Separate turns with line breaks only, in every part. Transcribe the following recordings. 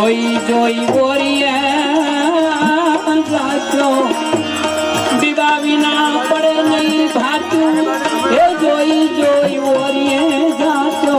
જોઈ જોઈ બોરીએ સાચો દીવા વિના પડે નહીં ભાતું. એ જોઈ જોઈ બોરીએ સાચો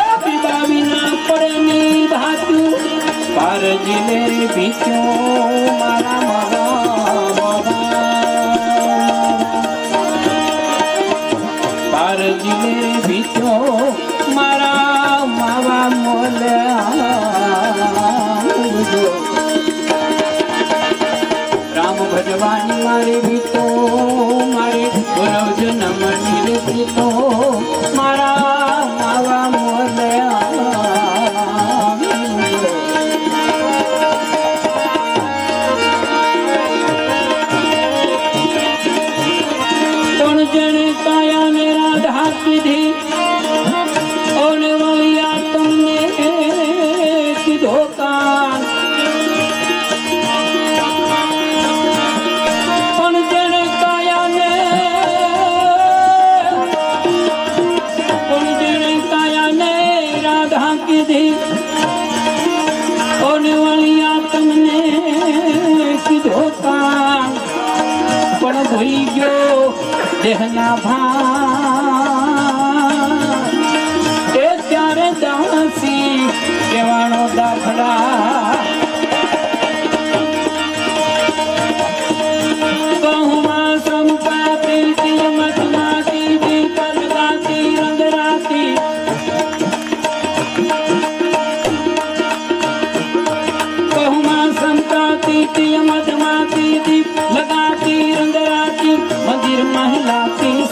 એ દીવા વિના પડે નહીં ભાતું. પારજીને બીચો ભજવાની કીધી ઓને વળિયા તમને કીધો કાન પણ ભૂલી ગયો દેહના ભાન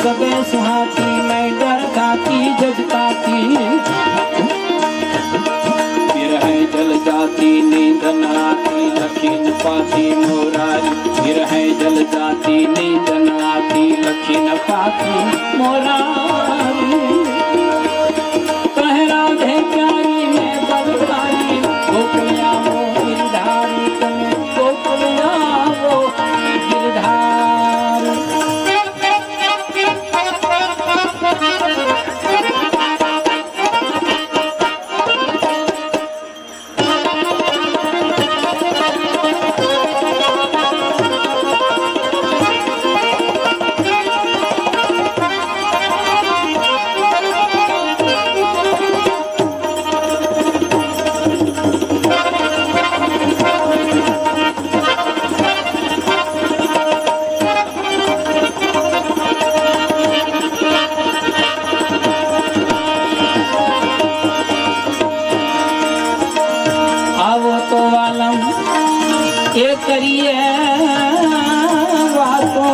सबे सुहाती मैं डर खाती जजताती विरह जल जाती नींद न आती लखी न पाती मोरारी विरह जल जाती नींद न आती लखी न पाती मोरारी આવો તો વાલમ. એ કરીએ વાતો.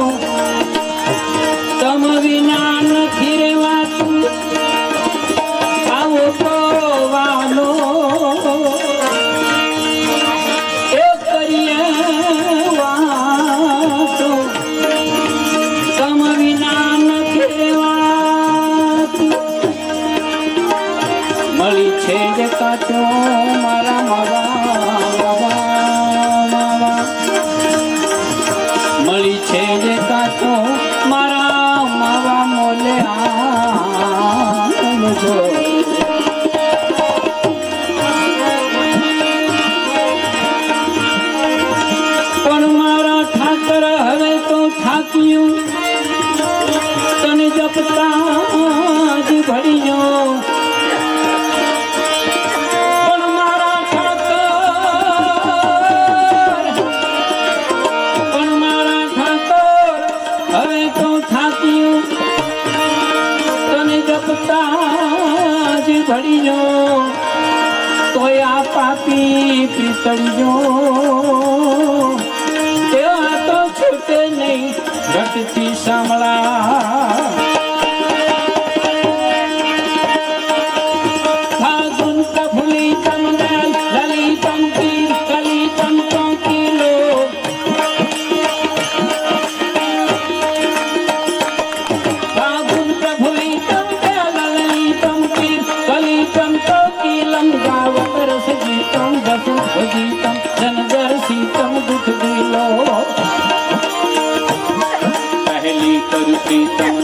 પણ મારા ઠાકર હવે તો થાક્યું. તને જપતા જ પાપી પીતળજો તેવા તો છૂટે નહીં ઘટથી સાંભળા. 一路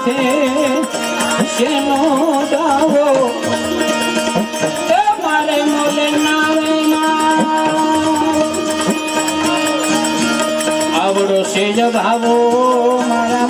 સાથે શેનો દાવો. તમારે મોલે આવડો સેજ ભાવો મારા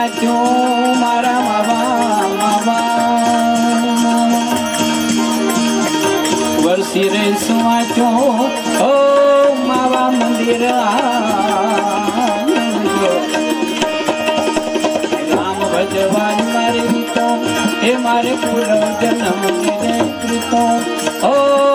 મારા માવા માવા વરસી રે શું ઓ માવા મંદિર રામ ભજવાન મારી તો હે મારે પૂર્વ જન્મ કૃતો. ઓ